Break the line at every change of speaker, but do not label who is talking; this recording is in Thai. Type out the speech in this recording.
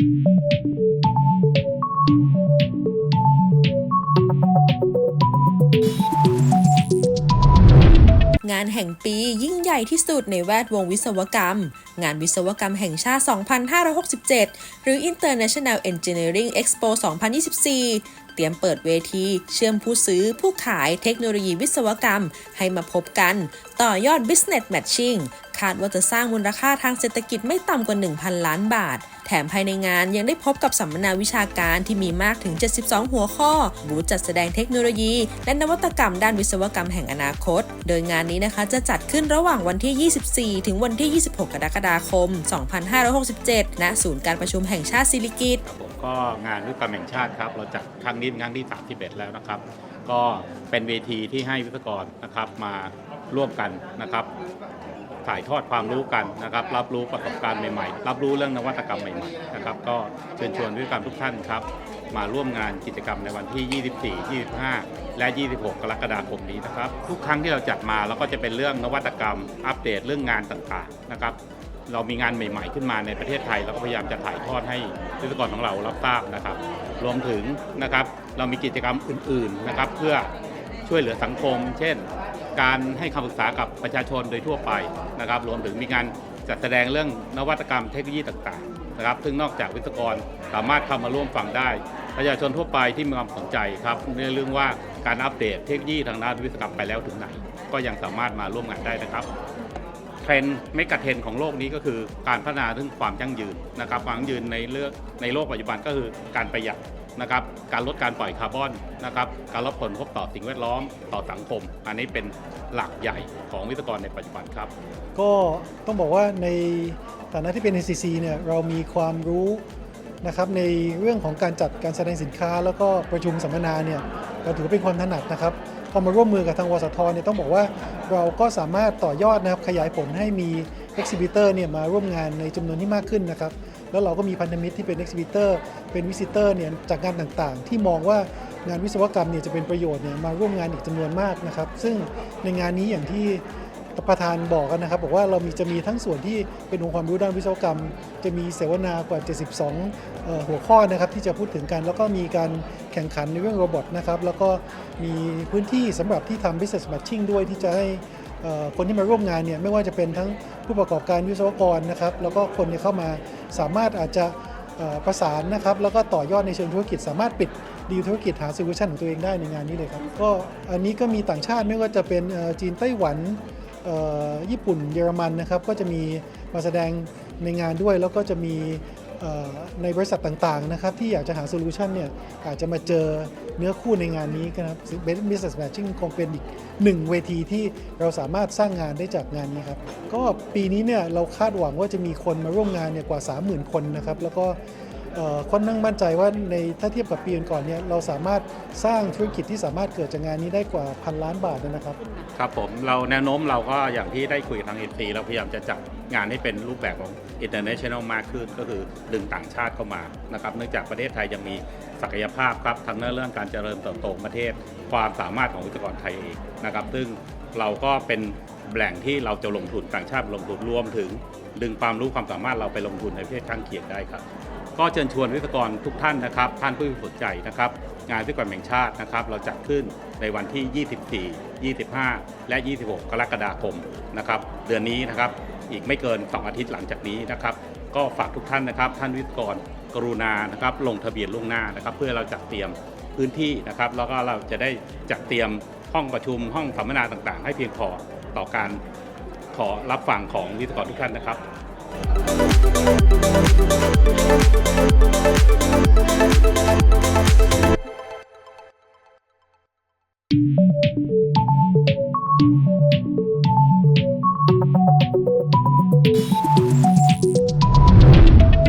งานแห่งปียิ่งใหญ่ที่สุดในแวดวงวิศวกรรม งานวิศวกรรมแห่งชาติ 2567 หรือ International Engineering Expo 2024 เตรียมเปิดเวทีเชื่อมผู้ซื้อผู้ขายเทคโนโลยีวิศวกรรมให้มาพบกัน ต่อยอด Business Matching คาดว่าจะสร้างมูลค่าทางเศรษฐกิจไม่ต่ำกว่า 1,000 ล้านบาท แถมภายในงานยังได้พบกับสัมมนาวิชาการที่มีมากถึง 72 หัวข้อ บูธจัดแสดงเทคโนโลยี และนวัตกรรมด้านวิศวกรรมแห่งอนาคต โดยงานนี้นะคะจะจัดขึ้นระหว่างวันที่ 24 ถึงวันที่ 26 กรกฎาคม 2567 ณ ศูนย์การประชุมแห่งชาติสิริกิติ์
ครับผมก็งานวิศวกรรมแห่งชาติครับ เราจัดครั้งนี้เป็นครั้งที่ 31 แล้วนะครับ ก็เป็นเวทีที่ให้วิศวกรนะครับมาร่วมกันนะครับ ถ่ายทอดความรู้กันนะครับ รับรู้ประสบการณ์ใหม่ๆ รับรู้เรื่องนวัตกรรมใหม่ๆนะครับ ก็เชิญชวนวิศวกรรทุกท่านครับ มาร่วมงานกิจกรรมในวันที่ 24 25 และ 26 กรกฎาคมนี้นะครับ ทุกครั้งที่เราจัดมาเราก็จะเป็นเรื่องนวัตกรรม อัปเดตเรื่องงานต่างๆนะครับเรามีงานใหม่ ๆ ขึ้นมาในประเทศไทยเราก็พยายามจะถ่ายทอดให้วิศวกรของเรารับทราบนะครับ รวมถึงนะครับเรามีกิจกรรมอื่นๆนะครับ เพื่อช่วยเหลือสังคม เช่น การให้คำปรึกษากับประชาชนโดยทั่วไปนะครับรวมถึงมีการจัดแสดงเรื่องนวัตกรรมเทคโนโลยีต่างๆนะครับซึ่งนอกจากวิศวกรสามารถเข้ามาร่วมฟังได้ ประชาชนทั่วไปที่มีความสนใจครับในเรื่องว่าการอัปเดตเทคโนโลยีทางด้านวิศวกรรมไปแล้วถึงไหน ก็ยังสามารถมาร่วมงานได้นะครับ ทรนด์ไม่กะเทรนด์ของโลกนี้ก็คือการพัฒนาเรื่องความยั่งยืนนะครับความยั่งยืนในเรื่องในโลกปัจจุบันก็คือการประหยัดนะครับการลดการปล่อยคาร์บอนนะครับการลดผลกระทบต่อสิ่งแวดล้อมต่อสังคม อันนี้เป็นหลักใหญ่ของวิศวกรในปัจจุบันครับ
ก็ต้องบอกว่าในฐานะที่เป็น NCC เนี่ยเรามีความรู้นะครับในเรื่องของการจัดการแสดงสินค้า แล้วก็ประชุมสัมมนาเนี่ยเราถือว่าเป็นความถนัดนะครับ พอมาร่วมมือกับทางวสทเนี่ยต้องบอกว่าเราก็สามารถต่อยอดนะครับขยายผลให้มี exhibitor เนี่ยมาร่วมงานในจำนวนที่มากขึ้นนะครับแล้วเราก็มีพันธมิตรที่เป็น exhibitor เป็น visitor เนี่ยจากงานต่างๆ ที่มองว่างานวิศวกรรมเนี่ยจะเป็นประโยชน์เนี่ยมาร่วมงานอีกจำนวนมากนะครับซึ่งในงานนี้อย่างที่ ประธานบอกกันนะครับ บอกว่าเรามีจะมีทั้งส่วนที่เป็นองค์ความรู้ด้านวิศวกรรม จะมีเสวนากว่า 72เอ่อหัวข้อนะครับที่จะพูดถึงกันแล้วก็มีการแข่งขันในเรื่องโรบอทนะครับแล้วก็มีพื้นที่สำหรับที่ทำ business matching ด้วยที่จะให้คนที่มาร่วมงานเนี่ยไม่ว่าจะเป็นทั้งผู้ประกอบการวิศวกรนะครับแล้วก็คนที่เข้ามาสามารถอาจจะประสานนะครับแล้วก็ต่อยอดในเชิงธุรกิจสามารถปิดดีลธุรกิจหาโซลูชันของตัวเองได้ในงานนี้เลยครับก็อันนี้ก็มีต่างชาติไม่ว่าจะเป็นจีนไต้หวัน ญี่ปุ่นเยอรมันนะครับก็จะมีมาแสดงในงานด้วย แล้วก็จะมีในบริษัทต่างๆนะครับที่อยากจะหาโซลูชันเนี่ยอาจจะมาเจอเนื้อคู่ในงานนี้นะครับ Business Matching คงเป็นอีกหนึ่งเวทีที่เราสามารถสร้างงานได้จากงานนี้ครับก็ปีนี้เนี่ยเราคาดหวังว่าจะมีคนมาร่วมงานเนี่ยกว่า 30,000 คนนะครับแล้วก็ ค่อนข้างมั่นใจว่าในถ้าเทียบกับปีก่อนเนี่ยเราสามารถสร้างธุรกิจที่สามารถเกิดจากงานนี้ได้กว่าพันล้านบาทนะครับ
ครับผมเราแนวโน้มเราก็อย่างที่ได้คุยทางเอ็ซีเราพยายามจะจัดงานให้เป็นรูปแบบของ international มากขึ้น ก็คือดึงต่างชาติเข้ามานะครับเนื่องจากประเทศไทยยังมีศักยภาพครับทั้งในเรื่องการเจริญเติบโตของประเทศ ความสามารถของวิศวกรไทยเองนะครับ ซึ่งเราก็เป็นแหล่งที่เราจะลงทุนต่างชาติลงทุนรวมถึง ดึงความรู้ความสามารถเราไปลงทุนในประเทศข้างเคียงได้ครับ ก็เชิญชวนวิศวกรทุกท่านนะครับ ท่านผู้สนใจนะครับ งานวิศวกรรมแห่งชาตินะครับ เราจัดขึ้นในวันที่ 24 25 และ 26 กรกฎาคมนะครับ เดือนนี้นะครับอีกไม่เกิน 2 อาทิตย์หลังจากนี้นะครับ ก็ฝากทุกท่านนะครับ ท่านวิศวกรกรุณานะครับ ลงทะเบียนล่วงหน้านะครับ เพื่อเราจัดเตรียมพื้นที่นะครับ แล้วก็เราจะได้จัดเตรียมห้องประชุมห้องสัมมนาต่างๆ ให้เพียงพอต่อการขอรับฟังของวิศวกรทุกท่านนะครับ
ผ